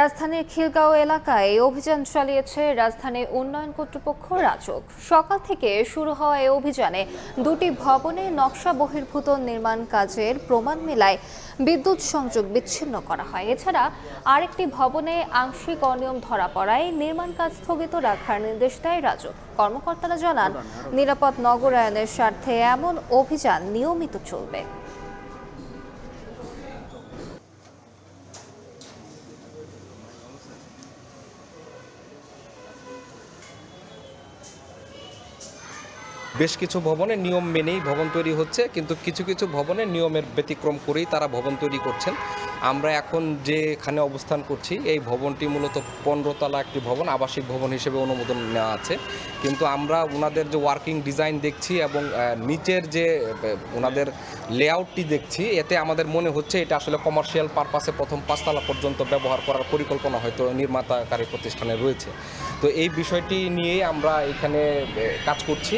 রাজধানীর খিলগাঁও এলাকায় অভিযান চালিয়েছে রাজধানী উন্নয়ন কর্তৃপক্ষ রাজক। সকাল থেকে শুরু হওয়া এই অভিযানে দুটি ভবনে নকশা বহির্ভূত নির্মাণ কাজের প্রমাণ মেলায় বিদ্যুৎ সংযোগ বিচ্ছিন্ন করা হয়। এছাড়া আরেকটি ভবনে আংশিক অনিয়ম ধরা পড়ায় নির্মাণ কাজ স্থগিত রাখার নির্দেশ দেয় রাজক। কর্মকর্তারা জানান, নিরাপদ নগরায়নের স্বার্থে এমন অভিযান নিয়মিত চলবে। বেশ কিছু ভবনে নিয়ম মেনেই ভবন তৈরি হচ্ছে, কিন্তু কিছু কিছু ভবনে নিয়মের ব্যতিক্রম করেই তারা ভবন তৈরি করছেন। আমরা এখন যেখানে অবস্থান করছি, এই ভবনটি মূলত পনেরো তলা একটি ভবন, আবাসিক ভবন হিসেবে অনুমোদন নেওয়া আছে। কিন্তু আমরা ওনাদের যে ওয়ার্কিং ডিজাইন দেখছি এবং নিচের যে ওনাদের লেআউটটি দেখছি, এতে আমাদের মনে হচ্ছে এটা আসলে কমার্শিয়াল পারপাসে প্রথম পাঁচতলা পর্যন্ত ব্যবহার করার পরিকল্পনা হয়তো নির্মাতাকারী প্রতিষ্ঠানে রয়েছে। তো এই বিষয়টি নিয়েই আমরা এখানে কাজ করছি।